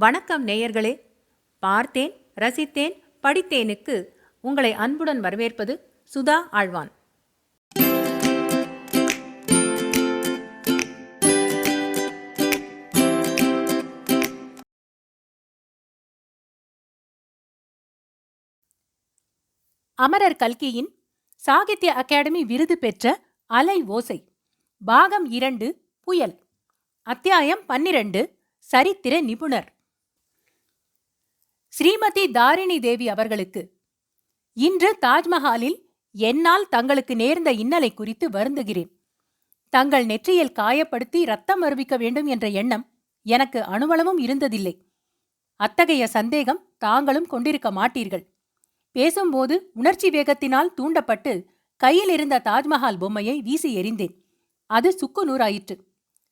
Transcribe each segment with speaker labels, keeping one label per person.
Speaker 1: வணக்கம் நேயர்களே. பார்த்தேன் ரசித்தேன் படித்தேனுக்கு உங்களை அன்புடன் வரவேற்பது சுதா ஆழ்வான். அமரர் கல்கியின் சாகித்ய அகாடமி விருது பெற்ற அலை ஓசை பாகம் இரண்டு புயல். அத்தியாயம் பன்னிரண்டு சரித்திர நிபுணர். ஸ்ரீமதி தாரிணி தேவி அவர்களுக்கு. இன்று தாஜ்மஹாலில் என்னால் தங்களுக்கு நேர்ந்த இன்னலை குறித்து வருந்துகிறேன். தங்கள் நெற்றியில் காயப்படுத்தி ரத்தம் அருவிக்க வேண்டும் என்ற எண்ணம் எனக்கு அணுவளவும் இருந்ததில்லை. அத்தகைய சந்தேகம் தாங்களும் கொண்டிருக்க மாட்டீர்கள். பேசும்போது உணர்ச்சி வேகத்தினால் தூண்டப்பட்டு கையில் இருந்த தாஜ்மஹால் பொம்மையை வீசி எறிந்தேன். அது சுக்கு நூறாயிற்று.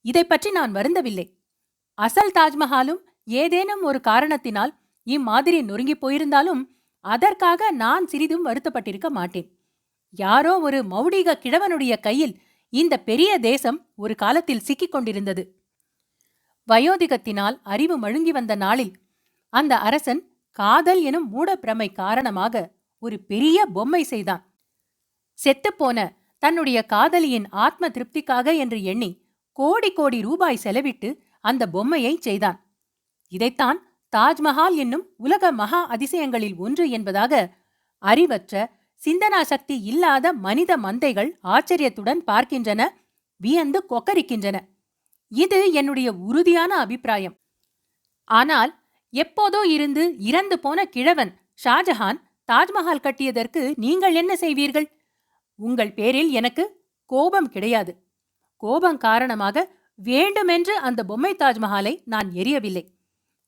Speaker 1: இதை பற்றி நான் வருந்தவில்லை. அசல் தாஜ்மஹாலும் ஏதேனும் ஒரு காரணத்தினால் இம்மாதிரி நொறுங்கிப் போயிருந்தாலும் அதற்காக நான் சிறிதும் வருத்தப்பட்டிருக்க மாட்டேன். யாரோ ஒரு மௌடிக கிழவனுடைய கையில் இந்த பெரிய தேசம் ஒரு காலத்தில் சிக்கிக் கொண்டிருந்தது. வயோதிகத்தினால் அறிவு மழுங்கி வந்த நாளில் அந்த அரசன் காதல் எனும் மூடப்பிரமை காரணமாக ஒரு பெரிய பொம்மை செய்தான். செத்துப்போன தன்னுடைய காதலியின் ஆத்ம திருப்திக்காக என்று எண்ணி கோடி கோடி ரூபாய் செலவிட்டு அந்த பொம்மையை செய்தான். இதைத்தான் தாஜ்மஹால் என்னும் உலக மகா அதிசயங்களில் ஒன்று என்பதாக அறிவற்ற சிந்தனா சக்தி இல்லாத மனித மந்தைகள் ஆச்சரியத்துடன் பார்க்கின்றன வியந்து கொக்கரிக்கின்றன. இது என்னுடைய உறுதியான அபிப்பிராயம். ஆனால் எப்போதோ இருந்து இறந்து போன கிழவன் ஷாஜஹான் தாஜ்மஹால் கட்டியதற்கு நீங்கள் என்ன செய்வீர்கள்? உங்கள் பேரில் எனக்கு கோபம் கிடையாது. கோபம் காரணமாக வேண்டுமென்று அந்த பொம்மை தாஜ்மஹாலை நான் எரியவில்லை.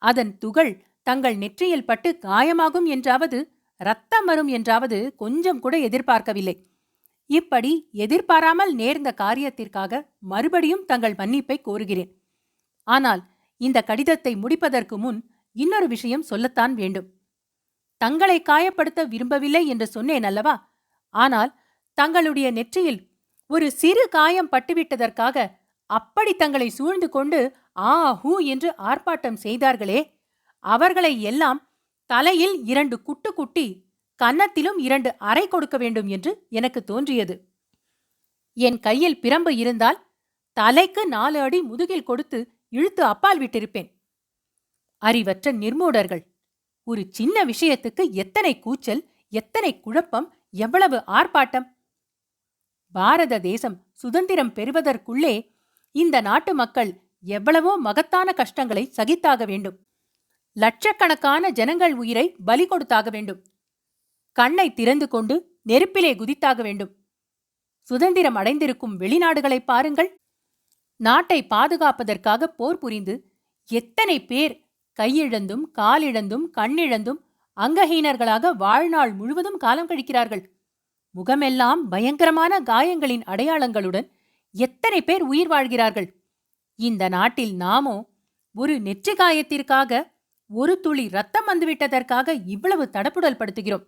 Speaker 1: அதன் துகள் தங்கள் நெற்றியில் பட்டு காயமாகும் என்றாவது ரத்தம் வரும் என்றாவது கொஞ்சம் கூட எதிர்பார்க்கவில்லை. இப்படி எதிர்பாராமல் நேர்ந்த காரியத்திற்காக மறுபடியும் தங்கள் மன்னிப்பை கோருகிறேன். ஆனால் இந்த கடிதத்தை முடிப்பதற்கு முன் இன்னொரு விஷயம் சொல்லத்தான் வேண்டும். தங்களை காயப்படுத்த விரும்பவில்லை என்று சொன்னேன் அல்லவா? ஆனால் தங்களுடைய நெற்றியில் ஒரு சிறு காயம் பட்டுவிட்டதற்காக அப்படி தங்களை சூழ்ந்து கொண்டு ஆ ஹூ என்று ஆர்ப்பாட்டம் செய்தார்களே. அவர்களை எல்லாம் தலையில் இரண்டு குட்டு குட்டி கன்னத்திலும் இரண்டு அறை கொடுக்க வேண்டும் என்று எனக்கு தோன்றியது. என் கையில் பிரம்பு இருந்தால் தலைக்கு நாலு அடி முதுகில் கொடுத்து இழுத்து அப்பால் விட்டிருப்பேன். அறிவற்ற நிர்மூடர்கள் ஒரு சின்ன விஷயத்துக்கு எத்தனை கூச்சல் எத்தனை குழப்பம் எவ்வளவு ஆர்ப்பாட்டம்? பாரத தேசம் சுதந்திரம் பெறுவதற்குள்ளே இந்த நாட்டு மக்கள் எவ்வளவோ மகத்தான கஷ்டங்களை சகித்தாக வேண்டும். லட்சக்கணக்கான ஜனங்கள் உயிரை பலி கொடுத்தாக வேண்டும். கண்ணை திறந்து கொண்டு நெருப்பிலே குதித்தாக வேண்டும். சுதந்திரம் அடைந்திருக்கும் வெளிநாடுகளை பாருங்கள். நாட்டை பாதுகாப்பதற்காக போர் புரிந்து எத்தனை பேர் கையிழந்தும் காலிழந்தும் கண்ணிழந்தும் அங்கஹீனர்களாக வாழ்நாள் முழுவதும் காலம் கழிக்கிறார்கள். முகமெல்லாம் பயங்கரமான காயங்களின் அடையாளங்களுடன் எத்தனை பேர் உயிர் வாழ்கிறார்கள்? இந்த நாட்டில் நாமோ ஒரு நெற்றி காயத்திற்காக ஒரு துளி ரத்தம் வந்துவிட்டதற்காக இவ்வளவு தடப்புடல் படுத்துகிறோம்.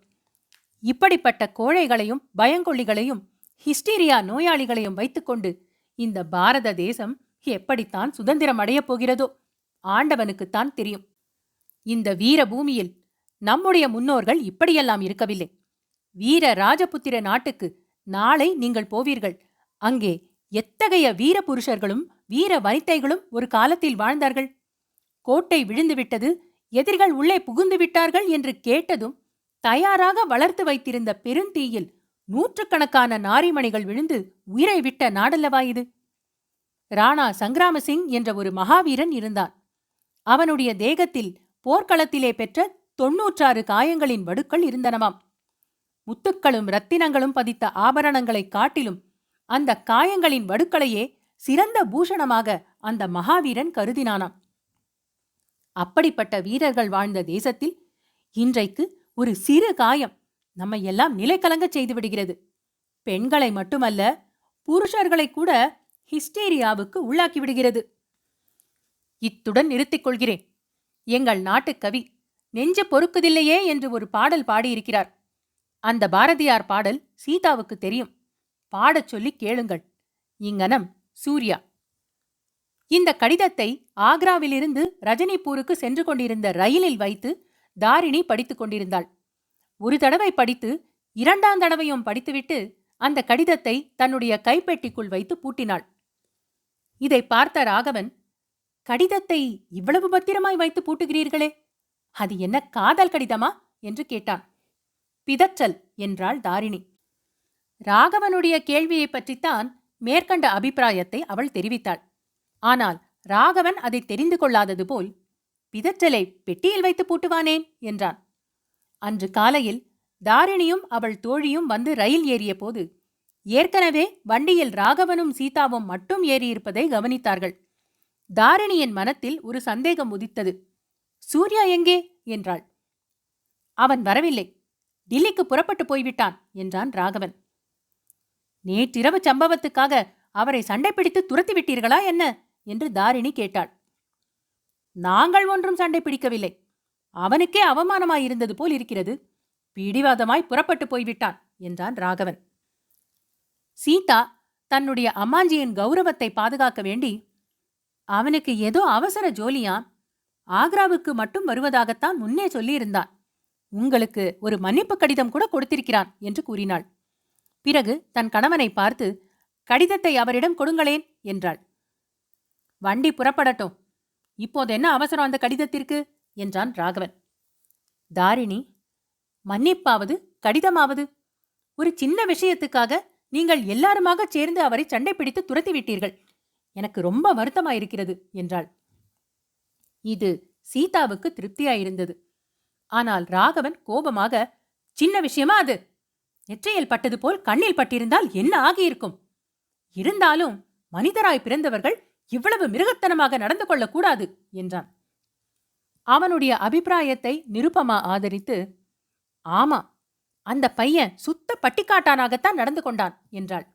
Speaker 1: இப்படிப்பட்ட கோழைகளையும் பயங்கொள்ளிகளையும் ஹிஸ்டீரியா நோயாளிகளையும் வைத்துக்கொண்டு இந்த பாரத தேசம் எப்படித்தான் சுதந்திரம் அடையப் போகிறதோ ஆண்டவனுக்குத்தான் தெரியும். இந்த வீர பூமியில் நம்முடைய முன்னோர்கள் இப்படியெல்லாம் இருக்கவில்லை. வீர ராஜபுத்திர நாட்டுக்கு நாளை நீங்கள் போவீர்கள். அங்கே எத்தகைய வீர புருஷர்களும் வீர வனிதைகளும் ஒரு காலத்தில் வாழ்ந்தார்கள்? கோட்டை விழுந்துவிட்டது எதிரிகள் உள்ளே புகுந்து விட்டார்கள் என்று கேட்டதும் தயாராக வளர்த்து வைத்திருந்த பெருந்தீயில் நூற்றுக்கணக்கான நாரிமணிகள் விழுந்து உயிரை விட்ட நாடல்லவா இது? ராணா சங்கிராமசிங் என்ற ஒரு மகாவீரன் இருந்தான். அவனுடைய தேகத்தில் போர்க்களத்திலே பெற்ற தொன்னூற்றாறு காயங்களின் வடுக்கள் இருந்தனவாம். முத்துக்களும் ரத்தினங்களும் பதித்த ஆபரணங்களைக் காட்டிலும் அந்த காயங்களின் வடுக்களையே சிறந்த பூஷணமாக அந்த மகாவீரன் கருதினானாம். அப்படிப்பட்ட வீரர்கள் வாழ்ந்த தேசத்தில் இன்றைக்கு ஒரு சிறு காயம் நம்மை எல்லாம் நிலைக்கலங்க செய்து விடுகிறது. பெண்களை மட்டுமல்ல புருஷர்களை கூட ஹிஸ்டேரியாவுக்கு உள்ளாக்கி விடுகிறது. இத்துடன் நிறுத்திக் கொள்கிறேன். எங்கள் நாட்டுக் கவி நெஞ்ச பொறுக்குதில்லையே என்று ஒரு பாடல் பாடியிருக்கிறார். அந்த பாரதியார் பாடல் சீதாவுக்கு தெரியும். பாடச் சொல்லி கேளுங்கள். இங்கனம் சூர்யா. இந்த கடிதத்தை ஆக்ராவிலிருந்து ரஜினிபூருக்கு சென்று கொண்டிருந்த ரயிலில் வைத்து தாரிணி படித்துக் கொண்டிருந்தாள். ஒரு தடவை படித்து இரண்டாம் தடவையும் படித்துவிட்டு அந்த கடிதத்தை தன்னுடைய கைப்பெட்டிக்குள் வைத்து பூட்டினாள். இதை பார்த்த ராகவன் கடிதத்தை இவ்வளவு பத்திரமாய் வைத்து பூட்டுகிறீர்களே அது என்ன காதல் கடிதமா? என்று கேட்டான். பிதற்றல் என்றாள் தாரிணி. ராகவனுடைய கேள்வியைப் பற்றித்தான் மேற்கண்ட அபிப்பிராயத்தை அவள் தெரிவித்தாள். ஆனால் ராகவன் அதை தெரிந்து கொள்ளாதது போல் பிதற்றலை பெட்டியில் வைத்து பூட்டுவானேன் என்றான். அன்று காலையில் தாரிணியும் அவள் தோழியும் வந்து ரயில் ஏறிய போது ஏற்கனவே வண்டியில் ராகவனும் சீதாவும் மட்டும் ஏறியிருப்பதை கவனித்தார்கள். தாரிணியின் மனத்தில் ஒரு சந்தேகம் உதித்தது. சூர்யா எங்கே? என்றாள். அவன் வரவில்லை. டில்லிக்கு புறப்பட்டு போய்விட்டான் என்றான் ராகவன். நேற்றிரவு சம்பவத்துக்காக அவரை சண்டை பிடித்து துரத்தி விட்டீர்களா என்ன? என்று தாரிணி கேட்டாள். நாங்கள் ஒன்றும் சண்டை பிடிக்கவில்லை. அவனுக்கே அவமானமாயிருந்தது போல் இருக்கிறது. பிடிவாதமாய் புறப்பட்டு போய்விட்டான் என்றான் ராகவன். சீதா தன்னுடைய அம்மாஞ்சியின் கௌரவத்தை பாதுகாக்க வேண்டி அவனுக்கு ஏதோ அவசர ஜோலியாம் ஆக்ராவுக்கு மட்டும் வருவதாகத்தான் முன்னே சொல்லியிருந்தான் உங்களுக்கு ஒரு மன்னிப்பு கடிதம் கூட கொடுத்திருக்கிறான் என்று கூறினாள். பிறகு தன் கணவனை பார்த்து கடிதத்தை அவரிடம் கொடுங்களேன் என்றாள். வண்டி புறப்படட்டும். இப்போது என்ன அவசரம் அந்த கடிதத்திற்கு? என்றான் ராகவன். தாரிணி மன்னிப்பாவது கடிதமாவது. ஒரு சின்ன விஷயத்துக்காக நீங்கள் எல்லாருமாக சேர்ந்து அவரை சண்டை பிடித்து துரத்தி விட்டீர்கள் எனக்கு ரொம்ப வருத்தமாயிருக்கிறது என்றாள். இது சீதாவுக்கு திருப்தியாயிருந்தது. ஆனால் ராகவன் கோபமாக சின்ன விஷயமா அது? நெற்றியில் பட்டது போல் கண்ணில் பட்டிருந்தால் என்ன ஆகியிருக்கும்? இருந்தாலும் மனிதராய் பிறந்தவர்கள் இவ்வளவு மிருகத்தனமாக நடந்து கொள்ளக்கூடாது என்றான். அவனுடைய அபிப்பிராயத்தை நிருப்பமா ஆதரித்து ஆமா அந்த பையன் சுத்த பட்டிக்காட்டானாகத்தான் நடந்து கொண்டான் என்றாள்.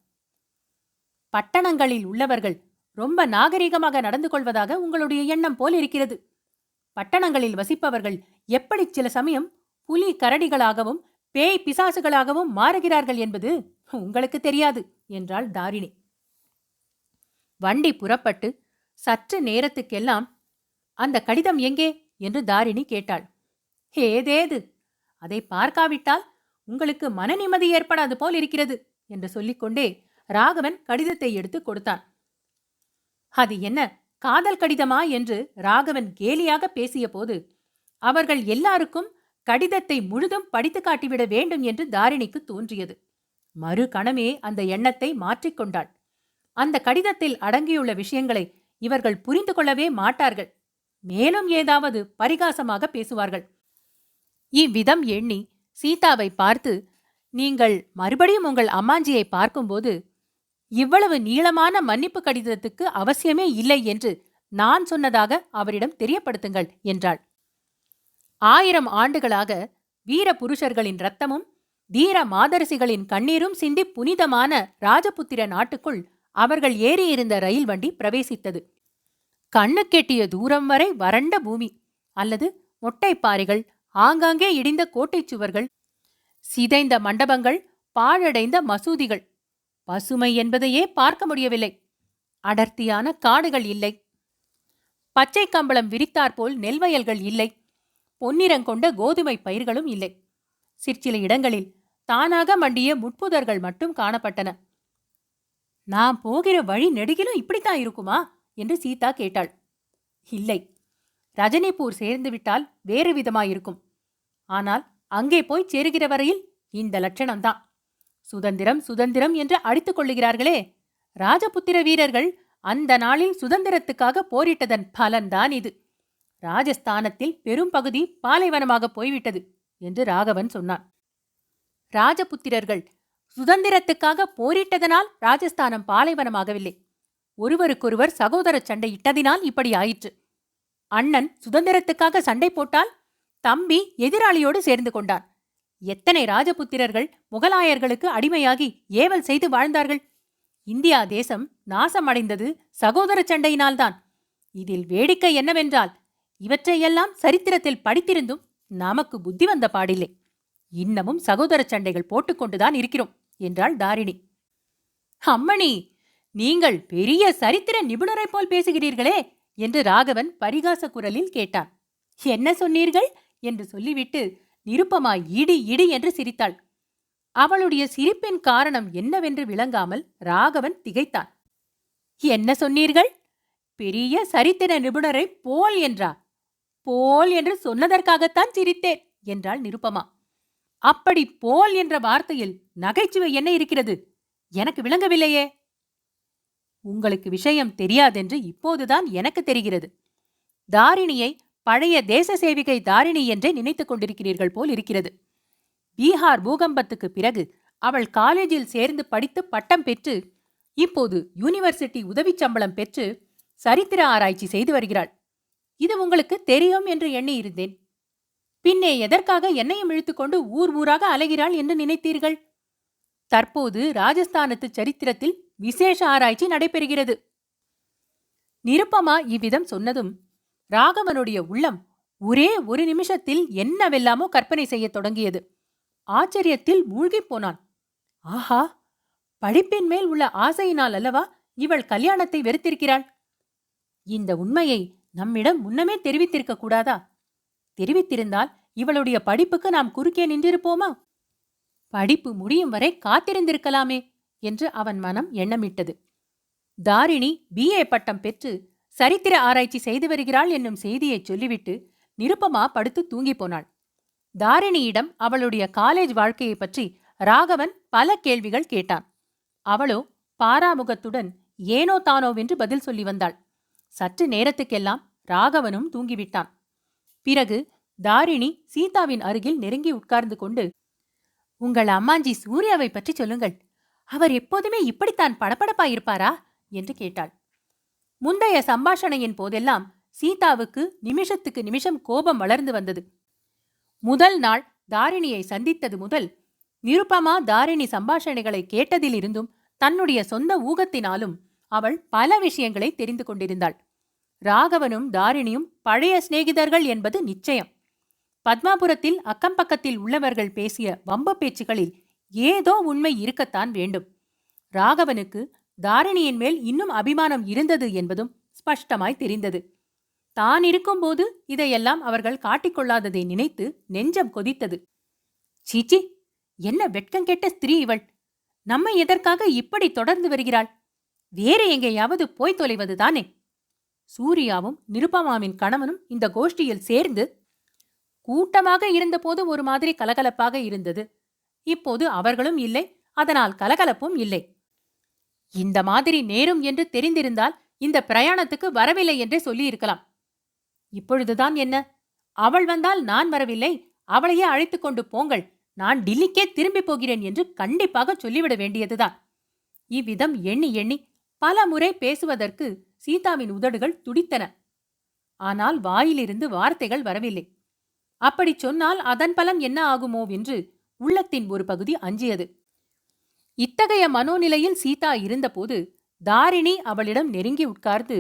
Speaker 1: பட்டணங்களில் உள்ளவர்கள் ரொம்ப நாகரிகமாக நடந்து கொள்வதாக உங்களுடைய எண்ணம் போல் இருக்கிறது. பட்டணங்களில் வசிப்பவர்கள் எப்படி சில சமயம் புலி கரடிகளாகவும் பேய் பிசாசுகளாகவும் மாறுகிறார்கள் என்பது உங்களுக்கு தெரியாது என்றாள் தாரிணி. வண்டி புறப்பட்டு சற்று நேரத்துக்கெல்லாம் அந்த கடிதம் எங்கே? என்று தாரிணி கேட்டாள். ஏதேது? அதை பார்க்காவிட்டால் உங்களுக்கு மன நிம்மதி ஏற்படாது போல் இருக்கிறது என்று சொல்லிக்கொண்டே ராகவன் கடிதத்தை எடுத்து கொடுத்தான். அது என்ன காதல் கடிதமா? என்று ராகவன் கேலியாக பேசியபோது அவர்கள் எல்லாருக்கும் கடிதத்தை முழுதும் படித்து காட்டிவிட வேண்டும் என்று தாரிணிக்கு தோன்றியது. மறு கணமே அந்த எண்ணத்தை மாற்றிக்கொண்டாள் அந்த கடிதத்தில் அடங்கியுள்ள விஷயங்களை இவர்கள் புரிந்து கொள்ளவே மாட்டார்கள். மேலும் ஏதாவது பரிகாசமாக பேசுவார்கள். இவ்விதம் எண்ணி சீதாவை பார்த்து நீங்கள் மறுபடியும் உங்கள் அம்மாஞ்சியை பார்க்கும்போது இவ்வளவு நீளமான மன்னிப்பு கடிதத்துக்கு அவசியமே இல்லை என்று நான் சொன்னதாக அவரிடம் தெரியப்படுத்துங்கள் என்றாள். ஆயிரம் ஆண்டுகளாக வீர புருஷர்களின் ரத்தமும் தீர மாதரசிகளின் கண்ணீரும் சிந்தி புனிதமான ராஜபுத்திர நாட்டுக்குள் அவர்கள் ஏறியிருந்த ரயில் வண்டி பிரவேசித்தது. கண்ணுக்கெட்டிய தூரம் வரை வறண்ட பூமி அல்லது மொட்டைப்பாறைகள் ஆங்காங்கே இடிந்த கோட்டைச் சுவர்கள் சிதைந்த மண்டபங்கள் பாழடைந்த மசூதிகள். பசுமை என்பதையே பார்க்க முடியவில்லை. அடர்த்தியான காடுகள் இல்லை. பச்சை கம்பளம் விரித்தாற்போல் நெல்வயல்கள் இல்லை. பொன்னிறங்கொண்ட கோதுமை பயிர்களும் இல்லை. சிற்சில இடங்களில் தானாக மண்டிய முட்புதர்கள் மட்டும் காணப்பட்டன. நான் போகிற வழி நெடுகிலும் இப்படித்தான் இருக்குமா? என்று சீதா கேட்டாள். இல்லை. ரஜினிபூர் சேர்ந்துவிட்டால் வேறு விதமாயிருக்கும். ஆனால் அங்கே போய் சேருகிற வரையில் இந்த லட்சணம்தான். சுதந்திரம் சுதந்திரம் என்று அடித்துக் கொள்ளுகிறார்களே. ராஜபுத்திர வீரர்கள் அந்த நாளில் சுதந்திரத்துக்காக போரிட்டதன் பலன்தான் இது. ராஜஸ்தானத்தில் பெரும் பகுதி பாலைவனமாக போய்விட்டது என்று ராகவன் சொன்னான். ராஜபுத்திரர்கள் சுதந்திரத்துக்காக போரிட்டதனால் ராஜஸ்தானம் பாலைவனமாகவில்லை. ஒருவருக்கொருவர் சகோதர சண்டை இட்டதினால் இப்படி ஆயிற்று. அண்ணன் சுதந்திரத்துக்காக சண்டை போட்டால் தம்பி எதிராளியோடு சேர்ந்து கொண்டான். எத்தனை ராஜபுத்திரர்கள் முகலாயர்களுக்கு அடிமையாகி ஏவல் செய்து வாழ்ந்தார்கள். இந்தியா தேசம் நாசமடைந்தது சகோதர சண்டையினால்தான். இதில் வேடிக்கை என்னவென்றால் இவற்றையெல்லாம் சரித்திரத்தில் படித்திருந்தும் நமக்கு புத்தி வந்த பாடில்லை. இன்னமும் சகோதர சண்டைகள் போட்டுக்கொண்டுதான் இருக்கிறோம் என்றாள் தாரிணி. அம்மணி நீங்கள் பெரிய சரித்திர நிபுணரைப் போல் பேசுகிறீர்களே என்று ராகவன் பரிகாச குரலில் கேட்டான். என்ன சொன்னீர்கள்? என்று சொல்லிவிட்டு நிருப்பமா இடி இடி என்று சிரித்தாள். அவளுடைய சிரிப்பின் காரணம் என்னவென்று விளங்காமல் ராகவன் திகைத்தான். என்ன சொன்னீர்கள்? பெரிய சரித்திர நிபுணரை போல் என்றா? போல் என்று சொன்னதற்காகத்தான் சிரித்தேன் என்றாள் நிருப்பமா அப்படி போல் என்ற வார்த்தையில் நகைச்சுவை என்ன இருக்கிறது? எனக்கு விளங்கவில்லையே. உங்களுக்கு விஷயம் தெரியாதென்று இப்போதுதான் எனக்கு தெரிகிறது. தாரிணியை பழைய தேச சேவிகை தாரிணி என்றே நினைத்துக் கொண்டிருக்கிறீர்கள் போல் இருக்கிறது. பீகார் பூகம்பத்துக்கு பிறகு அவள் காலேஜில் சேர்ந்து படித்து பட்டம் பெற்று இப்போது யூனிவர்சிட்டி உதவிச் சம்பளம் பெற்று சரித்திர ஆராய்ச்சி செய்து வருகிறாள். இது உங்களுக்கு தெரியும் என்று எண்ணி இருந்தேன் பின்னே எதற்காக என்னையும் இழுத்துக்கொண்டு ஊர் ஊராக அலைகிறாள் என்று நினைத்தீர்கள்? தற்போது ராஜஸ்தானத்து சரித்திரத்தில் விசேஷ ஆராய்ச்சி நடைபெறுகிறது. நிருப்பமா இவ்விதம் சொன்னதும் ராகவனுடைய உள்ளம் ஒரே ஒரு நிமிஷத்தில் என்னவெல்லாமோ கற்பனை செய்யத் தொடங்கியது. ஆச்சரியத்தில் மூழ்கிப் போனான். ஆஹா! படிப்பின் மேல் உள்ள ஆசையினால் அல்லவா இவள் கல்யாணத்தை வெறுத்திருக்கிறாள்? இந்த உண்மையை நம்மிடம் முன்னமே தெரிவித்திருக்க கூடாதா? தெரிவித்திருந்தால் இவளுடைய படிப்புக்கு நாம் குறுக்கே நின்றிருப்போமா? படிப்பு முடியும் வரை காத்திருந்திருக்கலாமே என்று அவன் மனம் எண்ணமிட்டது. தாரிணி பிஏ பட்டம் பெற்று சரித்திர ஆராய்ச்சி செய்து வருகிறாள் என்னும் செய்தியை சொல்லிவிட்டு நிருப்பமா படுத்து தூங்கிப் போனாள். தாரிணியிடம் அவளுடைய காலேஜ் வாழ்க்கையைப் பற்றி ராகவன் பல கேள்விகள் கேட்டான். அவளோ பாராமுகத்துடன் ஏனோ தானோவென்று பதில் சொல்லி வந்தாள். சற்று நேரத்துக்கெல்லாம் ராகவனும் தூங்கிவிட்டான். பிறகு தாரிணி சீதாவின் அருகில் நெருங்கி உட்கார்ந்து கொண்டு உங்கள் அம்மாஞ்சி சூர்யாவை பற்றி சொல்லுங்கள். அவர் எப்போதுமே இப்படித்தான் படபடப்பாயிருப்பாரா? என்று கேட்டாள். முந்தைய சம்பாஷணையின் போதெல்லாம் சீதாவுக்கு நிமிஷத்துக்கு நிமிஷம் கோபம் வளர்ந்து வந்தது. முதல் நாள் தாரிணியை சந்தித்தது முதல் நிருபமா தாரிணி சம்பாஷணைகளை கேட்டதிலிருந்தும் தன்னுடைய சொந்த ஊகத்தினாலும் அவள் பல விஷயங்களை தெரிந்து கொண்டிருந்தாள். ராகவனும் தாரிணியும் பழைய சிநேகிதர்கள் என்பது நிச்சயம். பத்மாபுரத்தில் அக்கம் பக்கத்தில் உள்ளவர்கள் பேசிய வம்ப பேச்சுகளில் ஏதோ உண்மை இருக்கத்தான் வேண்டும். ராகவனுக்கு தாரிணியின் மேல் இன்னும் அபிமானம் இருந்தது என்பதும் ஸ்பஷ்டமாய் தெரிந்தது. தான் இருக்கும்போது இதையெல்லாம் அவர்கள் காட்டிக்கொள்ளாததை நினைத்து நெஞ்சம் கொதித்தது. சீச்சி என்ன வெட்கங்கெட்ட ஸ்திரீ இவள். நம்மை எதற்காக இப்படி தொடர்ந்து வருகிறாள்? வேறு எங்கேயாவது போய் தொலைவதுதானே? சூர்யாவும் நிருபமாவின் கணவனும் இந்த கோஷ்டியில் சேர்ந்து கூட்டமாக இருந்தபோது ஒரு மாதிரி கலகலப்பாக இருந்தது. இப்போது அவர்களும் இல்லை அதனால் கலகலப்பும் இல்லை. இந்த மாதிரி நேரும் என்று தெரிந்திருந்தால் இந்த பிரயாணத்துக்கு வரவில்லை என்றே சொல்லியிருக்கலாம். இப்பொழுதுதான் என்ன? அவள் வந்தால் நான் வரவில்லை அவளையே அழைத்துக் கொண்டு போங்கள் நான் டில்லிக்கே திரும்பி போகிறேன் என்று கண்டிப்பாக சொல்லிவிட வேண்டியதுதான். இவ்விதம் எண்ணி எண்ணி பல முறை பேசுவதற்கு சீதாவின் உதடுகள் துடித்தன. ஆனால் வாயிலிருந்து வார்த்தைகள் வரவில்லை. அப்படிச் சொன்னால் அதன் பலம் என்ன ஆகுமோ என்று உள்ளத்தின் ஒரு பகுதி அஞ்சியது. இத்தகைய மனோநிலையில் சீதா இருந்தபோது தாரிணி அவளிடம் நெருங்கி உட்கார்ந்து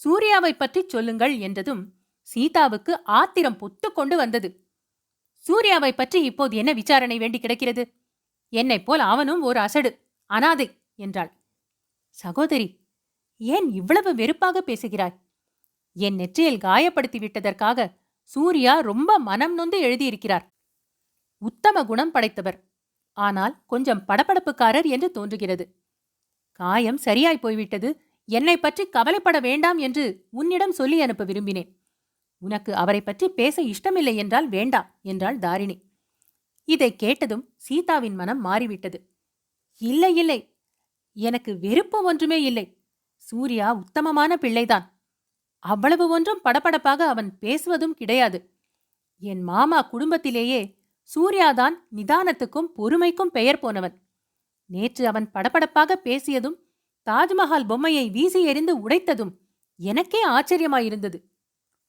Speaker 1: சூர்யாவை பற்றி சொல்லுங்கள் என்றதும் சீதாவுக்கு ஆத்திரம் பொத்துக்கொண்டு வந்தது. சூர்யாவை பற்றி இப்போது என்ன விசாரணை வேண்டி கிடக்கிறது? என்னைப் போல் அவனும் ஒரு அசடு அனாதை என்றாள். சகோதரி ஏன் இவ்வளவு வெறுப்பாக பேசுகிறாய்? என் நெற்றியில் காயப்படுத்தி விட்டதற்காக சூர்யா ரொம்ப மனம் நொந்து எழுதியிருக்கிறார். உத்தம குணம் படைத்தவர். ஆனால் கொஞ்சம் படபடப்புக்காரர் என்று தோன்றுகிறது. காயம் சரியாய் போய்விட்டது. என்னை பற்றி கவலைப்பட வேண்டாம் என்று உன்னிடம் சொல்லி அனுப்ப விரும்பினேன். உனக்கு அவரை பற்றி பேச இஷ்டமில்லை என்றால் வேண்டா என்றாள் தாரிணி. இதை கேட்டதும் சீதாவின் மனம் மாறிவிட்டது. இல்லை இல்லை. எனக்கு வெறுப்பு ஒன்றுமே இல்லை. சூர்யா உத்தமமான பிள்ளைதான். அவ்வளவு ஒன்றும் படபடப்பாக அவன் பேசுவதும் கிடையாது. என் மாமா குடும்பத்திலேயே சூர்யாதான் நிதானத்துக்கும் பொறுமைக்கும் பெயர் போனவன். நேற்று அவன் படபடப்பாக பேசியதும் தாஜ்மஹால் பொம்மையை வீசி எறிந்து உடைத்ததும் எனக்கே ஆச்சரியமாயிருந்தது.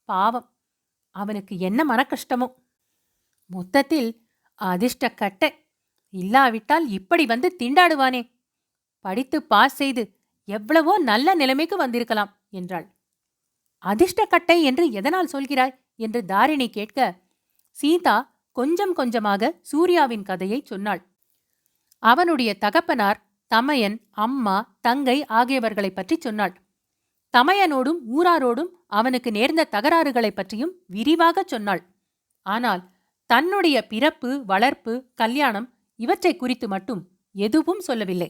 Speaker 1: பாவம் அவனுக்கு என்ன மனக்கஷ்டமோ. மொத்தத்தில் அதிர்ஷ்ட கட்டை இல்லாவிட்டால் இப்படி வந்து திண்டாடுவானே. படித்து பாஸ் செய்து எவ்வளவோ நல்ல நிலைமைக்கு வந்திருக்கலாம் என்றாள். அதிர்ஷ்டக்கட்டை என்று எதனால் சொல்கிறாய்? என்று தாரிணி கேட்க சீதா கொஞ்சம் கொஞ்சமாக சூர்யாவின் கதையை சொன்னாள். அவனுடைய தகப்பனார் தமையன் அம்மா தங்கை ஆகியவர்களைப் பற்றி சொன்னாள். தமையனோடும் ஊராரோடும் அவனுக்கு நேர்ந்த தகராறுகளைப் பற்றியும் விரிவாகச் சொன்னாள். ஆனால் தன்னுடைய பிறப்பு வளர்ப்பு கல்யாணம் இவற்றை குறித்து மட்டும் எதுவும் சொல்லவில்லை.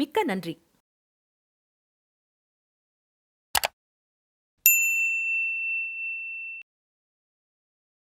Speaker 1: மிக்க நன்றி.